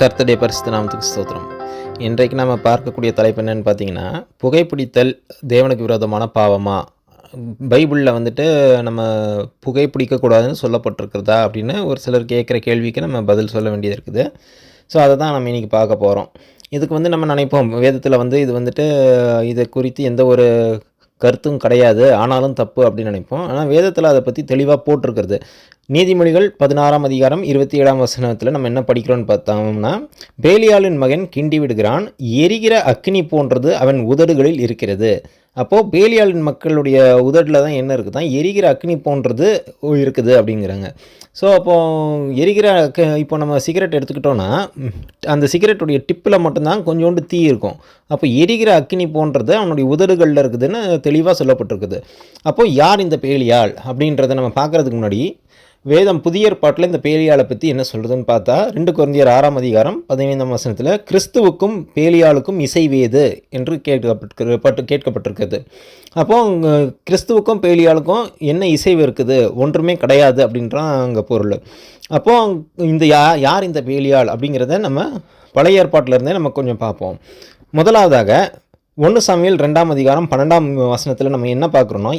கர்த்தடைய பரிசுத்த நாமத்துக்கு ஸ்தோத்திரம். இன்றைக்கு நம்ம பார்க்கக்கூடிய தலைப்பு என்னென்னு பார்த்தீங்கன்னா புகைப்பிடித்தல் தேவனுக்கு விரோதமான பாவமா? பைபிளில் வந்துட்டு நம்ம புகைப்பிடிக்கக்கூடாதுன்னு சொல்லப்பட்டிருக்கிறதா அப்படின்னு ஒரு சிலர் கேட்குற கேள்விக்கு நம்ம பதில் சொல்ல வேண்டியது இருக்குது. ஸோ அதை தான் நம்ம இன்றைக்கி பார்க்க போகிறோம் இதுக்கு வந்து நம்ம நினைப்போம். வேதத்தில் வந்து இது வந்துட்டு இதை குறித்து எந்த ஒரு கருத்தும் கிடையாது ஆனாலும் தப்பு அப்படின்னு நினைப்போம். ஆனால் வேதத்தில் அதை பற்றி தெளிவாக போட்டிருக்கிறது. நீதிமொழிகள் பதினாறாம் அதிகாரம் இருபத்தி ஏழாம் வசனத்தில் நம்ம என்ன படிக்கிறோன்னு பார்த்தோம்னா பேலியாளின் மகன் கிண்டி விடுகிறான் எரிகிற அக்கினி போன்றது அவன் உதடுகளில் இருக்கிறது. அப்போது பேலியாளின் மக்களுடைய உதட்டில் தான் என்ன இருக்குது? தான் எரிகிற அக்னி போன்றது இருக்குது அப்படிங்கிறாங்க. ஸோ அப்போ எரிகிற க இப்போ நம்ம சிகரெட் எடுத்துக்கிட்டோன்னா அந்த சிகரெட்டுடைய டிப்பில் மட்டும்தான் கொஞ்சோண்டு தீ இருக்கும். அப்போ எரிகிற அக்னி போன்றது அவனுடைய உதடுகளில் இருக்குதுன்னு தெளிவாக சொல்லப்பட்டிருக்குது. அப்போது யார் இந்த பேலியாள் அப்படின்றத நம்ம பார்க்குறதுக்கு முன்னாடி வேதம் புதிய ஏற்பாட்டில் இந்த பேலியாளை பற்றி என்ன சொல்கிறதுன்னு பார்த்தா ரெண்டு குழந்தையர் ஆறாம் அதிகாரம் பதினைந்தாம் வசனத்தில் கிறிஸ்துவுக்கும் பேலியாளுக்கும் இசைவேது என்று கேட்கப்பட்டு பட்டு அப்போ கிறிஸ்துவுக்கும் பேலியாளுக்கும் என்ன இசைவு இருக்குது ஒன்றுமே கிடையாது அப்படின்றான் அங்கே பொருள். அப்போ இந்த யா யார் இந்த பேலியாள் அப்படிங்கிறத நம்ம பழைய ஏற்பாட்டில் இருந்தே நம்ம கொஞ்சம் பார்ப்போம். முதலாவதாக ஒன்று சாமியல் ரெண்டாம் அதிகாரம் பன்னெண்டாம் வசனத்தில் நம்ம என்ன பார்க்குறோம்னா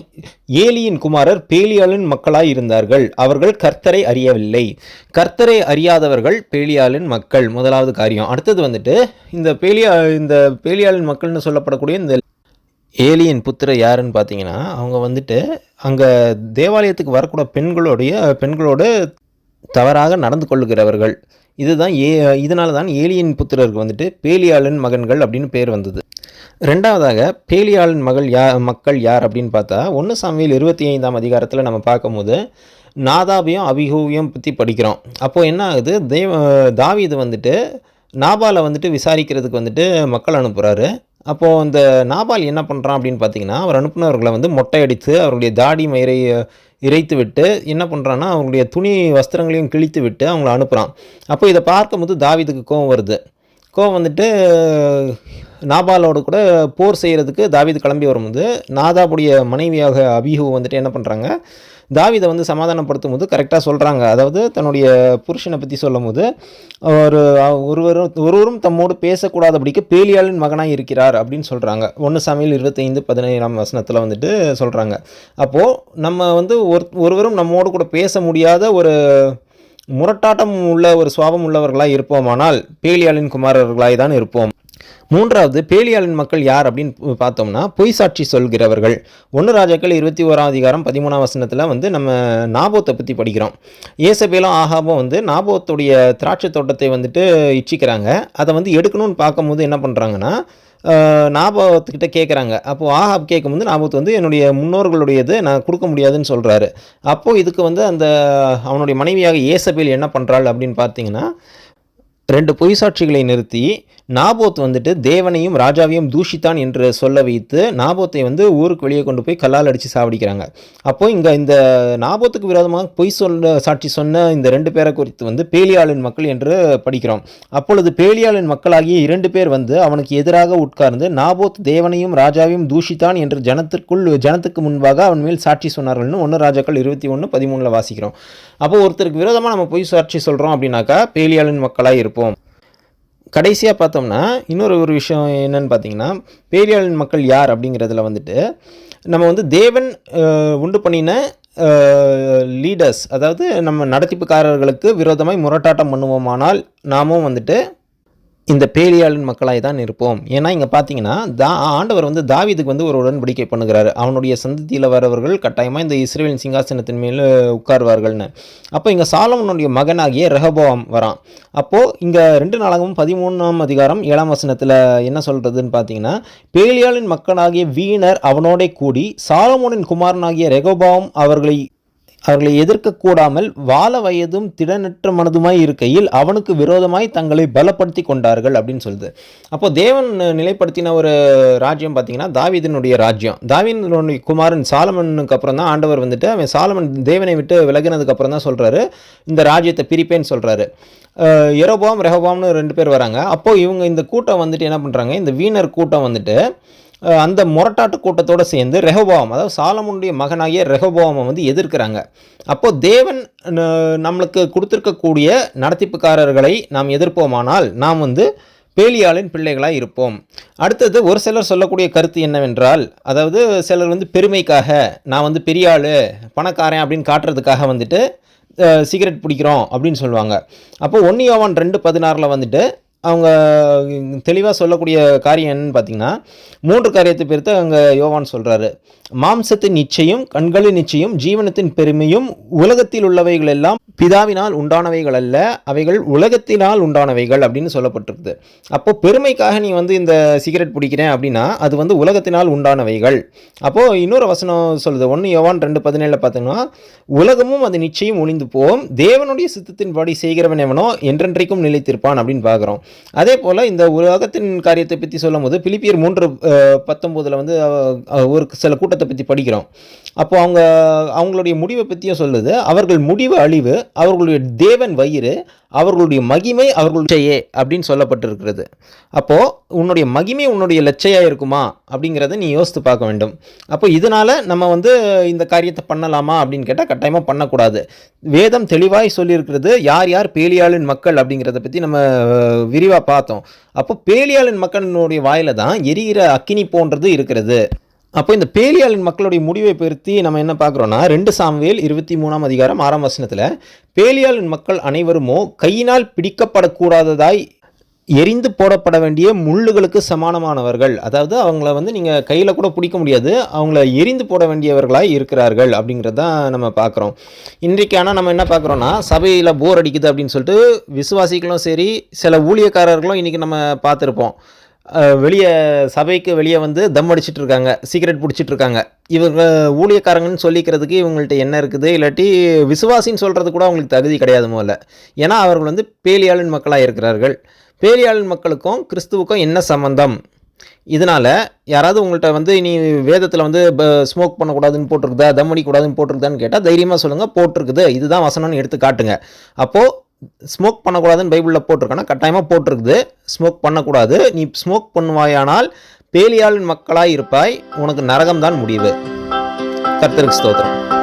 ஏலியின் குமாரர் பேலியாளின் மக்களாக இருந்தார்கள். அவர்கள் கர்த்தரை அறியவில்லை. கர்த்தரை அறியாதவர்கள் பேலியாளின் மக்கள். முதலாவது காரியம். அடுத்தது வந்துட்டு இந்த பேலியா இந்த பேலியாளின் மக்கள்னு சொல்லப்படக்கூடிய இந்த ஏலியின் புத்திர யாருன்னு பார்த்தீங்கன்னா அவங்க வந்துட்டு அங்கே தேவாலயத்துக்கு வரக்கூடிய பெண்களுடைய பெண்களோடு தவறாக நடந்து கொள்ளுகிறவர்கள். இதுதான் ஏ இதனால தான் ஏலியின் புத்திரருக்கு வந்துட்டு பேலியாளன் மகன்கள் அப்படின்னு பேர் வந்தது. ரெண்டாவதாக பேலியாளன் மகள் யா மக்கள் யார் அப்படின்னு பார்த்தா ஒன்று சாமியில் இருபத்தி ஐந்தாம் அதிகாரத்தில் நம்ம பார்க்கும்போது நாதாபியம் அபிகூவையும் பற்றி படிக்கிறோம். அப்போது என்ன ஆகுது? தேவ இது வந்துட்டு நாபாலை வந்துட்டு விசாரிக்கிறதுக்கு வந்துட்டு மக்கள் அனுப்புகிறாரு அப்போது இந்த நாபால் என்ன பண்ணுறான் அப்படின்னு பார்த்தீங்கன்னா அவர் அனுப்புனவர்களை வந்து மொட்டையடித்து அவருடைய தாடி மயிரை இறைத்து விட்டு என்ன பண்ணுறான்னா அவங்களுடைய துணி வஸ்திரங்களையும் கிழித்து விட்டு அவங்கள அனுப்புகிறான் அப்போ இதை பார்க்கும்போது தாவிதுக்கு கோவம் வருது. கோவம் வந்துட்டு நாபாலோடு கூட போர் செய்கிறதுக்கு தாவிது கிளம்பி வரும்போது நாதாபுடைய மனைவியாக அபிஹு வந்துட்டு என்ன பண்ணுறாங்க தாவிதை வந்து சமாதானப்படுத்தும் போது கரெக்டாக சொல்கிறாங்க அதாவது தன்னுடைய புருஷனை பற்றி சொல்லும் போது ஒரு ஒருவரும் ஒருவரும் தம்மோடு பேசக்கூடாதபடிக்கு பேலியாளின் மகனாக இருக்கிறார் அப்படின்னு சொல்கிறாங்க ஒன்று சமையல் இருபத்தைந்து பதினேழாம் வசனத்தில் வந்துட்டு சொல்கிறாங்க அப்போது நம்ம வந்து ஒரு ஒருவரும் நம்மோடு கூட பேச முடியாத ஒரு முரட்டாட்டம் உள்ள ஒரு சுவாபம் உள்ளவர்களாக இருப்போமானால் பேலியாளின் குமாரர்களாய் தான் இருப்போம். மூன்றாவது பேலியாளின் மக்கள் யார் அப்படின்னு பார்த்தோம்னா பொய் சாட்சி சொல்கிறவர்கள். ஒன்று ராஜாக்கள் இருபத்தி ஓராம் அதிகாரம் பதிமூணாம் வசனத்தில் வந்து நம்ம நாபோத்தை பற்றி படிக்கிறோம். ஏசபேலும் ஆகாபும் வந்து நாபோத்துடைய திராட்சை தோட்டத்தை வந்துட்டு இச்சிக்கிறாங்க. அதை வந்து எடுக்கணும்னு பார்க்கும்போது என்ன பண்ணுறாங்கன்னா நாபத்துக்கிட்ட கேட்குறாங்க அப்போது ஆஹாப் கேட்கும்போது நாபத் வந்து என்னுடைய முன்னோர்களுடையது நான் கொடுக்க முடியாதுன்னு சொல்கிறாரு அப்போது இதுக்கு வந்து அந்த அவனுடைய மனைவியாக ஏசபேல் என்ன பண்ணுறாள் அப்படின்னு பார்த்தீங்கன்னா ரெண்டு பொய் சாட்சிகளை நிறுத்தி நாபோத் வந்துட்டு தேவனையும் ராஜாவையும் தூஷித்தான் என்று சொல்ல வைத்து நாபோத்தை வந்து ஊருக்கு வெளியே கொண்டு போய் கல்லால் அடித்து சாவடிக்கிறாங்க. அப்போது இங்கே இந்த நாபோத்துக்கு விரோதமாக பொய் சொல்ல சாட்சி சொன்ன இந்த ரெண்டு பேரை குறித்து வந்து பேலியாளின் மக்கள் என்று படிக்கிறோம். அப்பொழுது பேலியாளின் மக்களாகிய இரண்டு பேர் வந்து அவனுக்கு எதிராக உட்கார்ந்து நாபோத் தேவனையும் ராஜாவையும் தூஷித்தான் என்று ஜனத்திற்குள் ஜனத்துக்கு முன்பாக அவன் மேல் சாட்சி சொன்னார்கள்னு ஒன்று ராஜாக்கள் இருபத்தி ஒன்று பதிமூணில் வாசிக்கிறோம். அப்போது ஒருத்தருக்கு விரோதமாக நம்ம பொய் சாட்சி சொல்கிறோம் அப்படின்னாக்கா பேலியாளின் மக்களாக இருப்போம். கடைசியாக பார்த்தோம்னா இன்னொரு ஒரு விஷயம் என்னென்னு பார்த்தீங்கன்னா பேரியாளின் மக்கள் யார் அப்படிங்கிறதுல வந்துட்டு நம்ம வந்து தேவன் உண்டு பண்ணின லீடர்ஸ் அதாவது நம்ம நடத்திப்புக்காரர்களுக்கு விரோதமாய் முரட்டாட்டம் பண்ணுவோமானால் நாமும் வந்துட்டு இந்த பேலியாளின் மக்களாய் தான் இருப்போம். ஏன்னா இங்கே பார்த்தீங்கன்னா தா ஆண்டவர் வந்து தாவிதுக்கு வந்து ஒரு உடன்படிக்கை பண்ணுகிறாரு. அவனுடைய சந்ததியில் வரவர்கள் கட்டாயமாக இந்த இஸ்ரேலின் சிங்காசனத்தின் மேல் உட்காருவார்கள்னு. அப்போ இங்கே சாலமனுடைய மகனாகிய ரெஹபோவாம் வரான். அப்போது இங்கே ரெண்டு நாளாகவும் பதிமூணாம் அதிகாரம் ஏழாம் வசனத்தில் என்ன சொல்கிறதுன்னு பார்த்தீங்கன்னா பேலியாளின் மக்களாகிய வீணர் அவனோடே கூடி சாலமோனின் குமாரனாகிய ரெகோபாம் அவர்களை அவர்களை எதிர்க்க கூடாமல் வாழ வயதும் திடனற்ற மனதுமாய் இருக்கையில் அவனுக்கு விரோதமாய் தங்களை பலப்படுத்தி கொண்டார்கள் அப்படின்னு சொல்லுது. அப்போ தேவன் நிலைப்படுத்தின ஒரு ராஜ்யம் பார்த்தீங்கன்னா தாவிதனுடைய ராஜ்யம். தாவிதனுடைய குமாரன் சாலமனுக்கு அப்புறம் தான் ஆண்டவர் வந்துட்டு அவன் சாலமன் தேவனை விட்டு விலகினதுக்கு அப்புறம் தான் சொல்கிறாரு இந்த ராஜ்யத்தை பிரிப்பேன்னு சொல்கிறாரு எரோபாம் ரெஹபாம்னு ரெண்டு பேர் வராங்க. அப்போது இவங்க இந்த கூட்டம் வந்துட்டு என்ன பண்ணுறாங்க இந்த வீணர் கூட்டம் வந்துட்டு அந்த முரட்டாட்டு கூட்டத்தோடு சேர்ந்து ரெஹோபாவம் அதாவது சாலமுனுடைய மகனாகிய ரெஹோபாவமை வந்து எதிர்க்கிறாங்க. அப்போது தேவன் நம்மளுக்கு கொடுத்துருக்கக்கூடிய நடத்திப்புக்காரர்களை நாம் எதிர்ப்போமானால் நாம் வந்து பேலியாளின் பிள்ளைகளாக இருப்போம். அடுத்தது ஒரு சிலர் சொல்லக்கூடிய கருத்து என்னவென்றால் அதாவது சிலர் வந்து பெருமைக்காக நான் வந்து பெரிய ஆள் பணக்காரன் அப்படின்னு காட்டுறதுக்காக வந்துட்டு சிகரெட் பிடிக்கிறோம் அப்படின்னு சொல்லுவாங்க. அப்போ ஒன்று ரெண்டு பதினாறில் வந்துட்டு அவங்க தெளிவாக சொல்லக்கூடிய காரியம் என்னன்னு பார்த்தீங்கன்னா மூன்று காரியத்தை பிரித்து அங்கே யோவான் சொல்கிறாரு மாம்சத்தின் நிச்சயம் கண்களின் நிச்சயம் ஜீவனத்தின் பெருமையும் உலகத்தில் உள்ளவைகள் எல்லாம் பிதாவினால் உண்டானவைகள் அல்ல அவைகள் உலகத்தினால் உண்டானவைகள் அப்படின்னு சொல்லப்பட்டிருக்குது. அப்போ பெருமைக்காக நீ வந்து இந்த சிகரெட் பிடிக்கிறேன் அப்படின்னா அது வந்து உலகத்தினால் உண்டானவைகள். அப்போது இன்னொரு வசனம் சொல்லுது. ஒன்று யோவான் ரெண்டு பதினேழில் பார்த்தீங்கன்னா உலகமும் அது நிச்சயம் ஒளிந்து போவோம் தேவனுடைய சித்தத்தின்படி செய்கிறவன் எவனோ என்றென்றைக்கும் நிலைத்திருப்பான் அப்படின்னு பார்க்குறோம் அதே போல் இந்த உலகத்தின் காரியத்தை பற்றி சொல்லும் போது பிலிப்பியர் மூன்று பத்தொம்போதில் வந்து ஒரு சில கூட்டத்தை பற்றி படிக்கிறோம். அப்போ அவங்க அவங்களுடைய முடிவை பற்றியும் சொல்லுது. அவர்கள் முடிவு அழிவு அவர்களுடைய தேவன் வயிறு அவர்களுடைய மகிமை அவர்களுடைய அப்படின்னு சொல்லப்பட்டிருக்கிறது. அப்போது உன்னுடைய மகிமை உன்னுடைய லட்சையாக இருக்குமா? அப்படிங்கிறத நீ யோசித்து பார்க்க வேண்டும். அப்போ இதனால் நம்ம வந்து இந்த காரியத்தை பண்ணலாமா அப்படின்னு கேட்டால் கட்டாயமாக பண்ணக்கூடாது. வேதம் தெளிவாய் சொல்லியிருக்கிறது யார் யார் பேலியாளின் மக்கள் அப்படிங்கிறத பற்றி நம்ம விரிவாக பார்த்தோம். அப்போ பேலியாளின் மக்களினுடைய வாயில தான் எரிகிற அக்கினி போன்றது இருக்கிறது. அப்போ இந்த பேலியாளின் மக்களுடைய முடிவை பொருத்தி நம்ம என்ன பார்க்குறோன்னா ரெண்டு சாம்வேல் இருபத்தி மூணாம் அதிகாரம் ஆறாம் வசனத்தில் பேலியாளின் மக்கள் அனைவருமோ கையினால் பிடிக்கப்படக்கூடாததாய் எரிந்து போடப்பட வேண்டிய முள்ளுகளுக்கு சமானமானவர்கள். அதாவது அவங்கள வந்து நீங்கள் கையில் கூட பிடிக்க முடியாது. அவங்கள எரிந்து போட வேண்டியவர்களாக இருக்கிறார்கள் அப்படிங்கிறதான் நம்ம பார்க்குறோம் இன்றைக்கு ஆனால் நம்ம என்ன பார்க்குறோன்னா சபையில் போர் அடிக்குது அப்படின்னு சொல்லிட்டு விசுவாசிகளும் சரி சில ஊழியக்காரர்களும் இன்றைக்கி நம்ம பார்த்துருப்போம். வெளியே சபைக்கு வெளியே வந்து தம் அடிச்சிட்டு இருக்காங்க சிகரெட் பிடிச்சிட்டு இருக்காங்க. இவங்க ஊழியக்காரங்கன்னு சொல்லிக்கிறதுக்கு இவங்கள்ட்ட என்ன இருக்குது? இல்லாட்டி விசுவாசின்னு சொல்கிறது கூட அவங்களுக்கு தகுதி கிடையாது முதல்ல. ஏன்னா அவர்கள் வந்து பேலியாளின் மக்களாக இருக்கிறார்கள். பேரியாளின் மக்களுக்கும் கிறிஸ்துவுக்கும் என்ன சம்பந்தம்? இதனால் யாராவது உங்கள்கிட்ட வந்து நீ வேதத்தில் வந்து ஸ்மோக் பண்ணக்கூடாதுன்னு போட்டிருக்குதா? தம் அடிக்கூடாதுன்னு போட்டிருக்குதான்னு கேட்டால் தைரியமாக சொல்லுங்கள் போட்டிருக்குது. இதுதான் வசனம்னு எடுத்து காட்டுங்க. அப்போது ஸ்மோக் பண்ணக்கூடாதுன்னு பைபிளில் போட்டிருக்கேன்னா கட்டாயமாக போட்டிருக்குது. ஸ்மோக் பண்ணக்கூடாது. நீ ஸ்மோக் பண்ணுவாயானால் பேலியாளின் மக்களாய் இருப்பாய். உனக்கு நரகம்தான் முடிவு. கர்த்தருக்கு ஸ்தோத்திரம்.